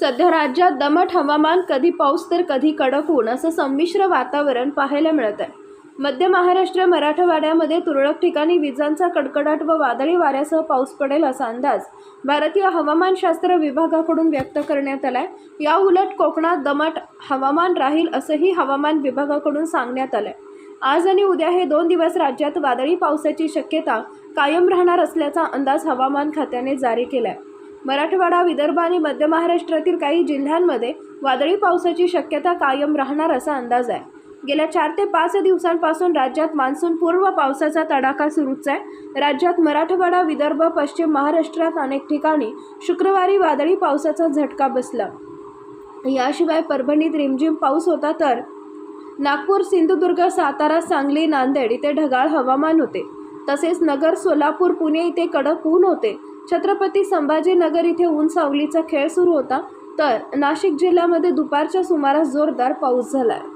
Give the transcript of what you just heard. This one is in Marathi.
सध्या राज्यात दमट हवामान कधी पाऊस तर कधी कडक ऊन असं संमिश्र वातावरण पाहायला मिळत आहे. मध्य महाराष्ट्र मराठवाड्यामध्ये तुरळक ठिकाणी विजांचा कडकडाट व वादळी वाऱ्यासह पाऊस पडेल असा अंदाज भारतीय हवामानशास्त्र विभागाकडून व्यक्त करण्यात आलाय. या उलट कोकणात दमट हवामान राहील असंही हवामान विभागाकडून सांगण्यात आलंय. आज आणि उद्या हे दोन दिवस राज्यात वादळी पावसाची शक्यता कायम राहणार असल्याचा अंदाज हवामान खात्याने जारी केलाय. मराठवाडा विदर्भ आणि मध्य महाराष्ट्रातील काही जिल्ह्यांमध्ये वादळी पावसाची शक्यता कायम राहणार असा अंदाज आहे. गेल्या चार ते पाच दिवसांपासून राज्यात मान्सून पूर्व पावसाचा तडाखा सुरूच आहे. राज्यात मराठवाडा विदर्भ पश्चिम महाराष्ट्रात अनेक ठिकाणी शुक्रवारी वादळी पावसाचा झटका बसला. याशिवाय परभणीत रिमझिम पाऊस होता तर नागपूर सिंधुदुर्ग सातारा सांगली नांदेड इथे ढगाळ हवामान होते. तसेच नगर सोलापूर पुणे इथे कडक ऊन होते. छत्रपती संभाजीनगर इथे उंचावलीचा खेळ सुरू होता तर नाशिक जिल्ह्यामध्ये दुपारच्या सुमारास जोरदार पाऊस झाला आहे